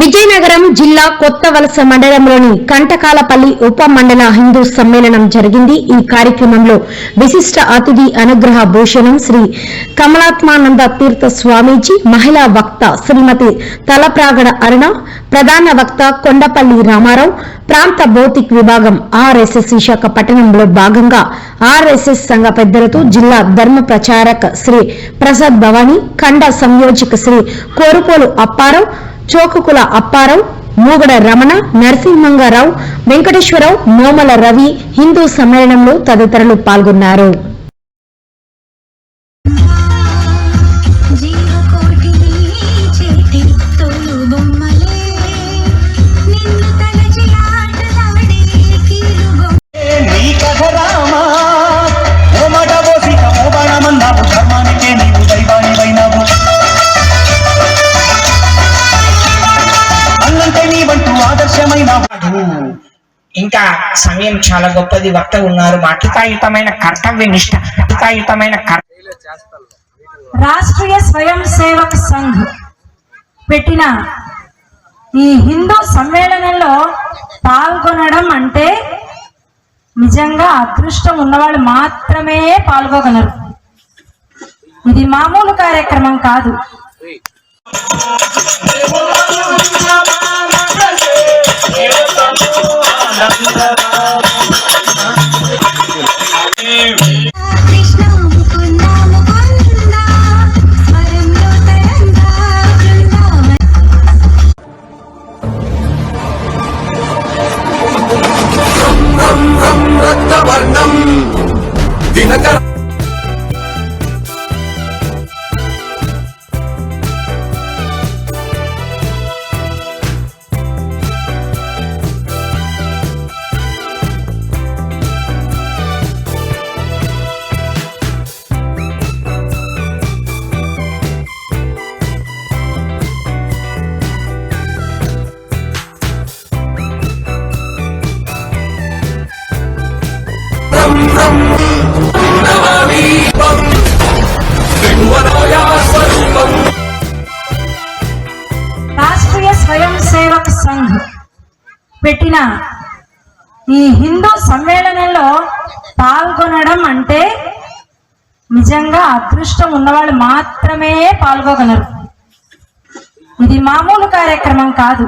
విజయనగరం జిల్లా కొత్త వలస మండలంలోని కంటకాలపల్లి ఉప మండల హిందూ సమ్మేళనం జరిగింది. ఈ కార్యక్రమంలో విశిష్ట అతిథి అనుగ్రహ భూషణం శ్రీ కమలాత్మానంద తీర్థ స్వామీజీ మహిళా వక్త శ్రీమతి తలప్రాగడ అరుణ ప్రధాన వక్త కొండపల్లి రామారావు ప్రాంత భౌతిక్ విభాగం ఆర్ఎస్ఎస్ విశాఖ పట్టణంలో భాగంగా ఆర్ఎస్ఎస్ సంఘ పెద్దలతో జిల్లా ధర్మ ప్రచారక శ్రీ ప్రసాద్ భవానీ ఖండ సంయోజక శ్రీ కోరుపోలు అప్పారావు చోకుకుల అప్పారావు మూగడ రమణ నరసింహంగారావు వెంకటేశ్వరరావు నోమల రవి హిందూ సమ్మేళనంలో తదితరులు పాల్గొన్నారు. ఇంకా సమయం చాలా గొప్పది. వక్త ఉన్నారు. బాధ్యతాయుతమైన కర్తవ్య నిష్ట కర్ రాష్ట్రీయ స్వయం సేవక్ సంఘ్ పెట్టిన ఈ హిందూ సమ్మేళనంలో పాల్గొనడం అంటే నిజంగా అదృష్టం ఉన్నవాళ్ళు మాత్రమే పాల్గొగలరు ఇది మామూలు కార్యక్రమం కాదు. రాష్ట్రీయ స్వయం సేవక్ సంఘ్ పెట్టిన ఈ హిందూ సమ్మేళనంలో పాల్గొనడం అంటే నిజంగా అదృష్టం ఉన్నవాళ్ళు మాత్రమే పాల్గొగలరు. ఇది మామూలు కార్యక్రమం కాదు.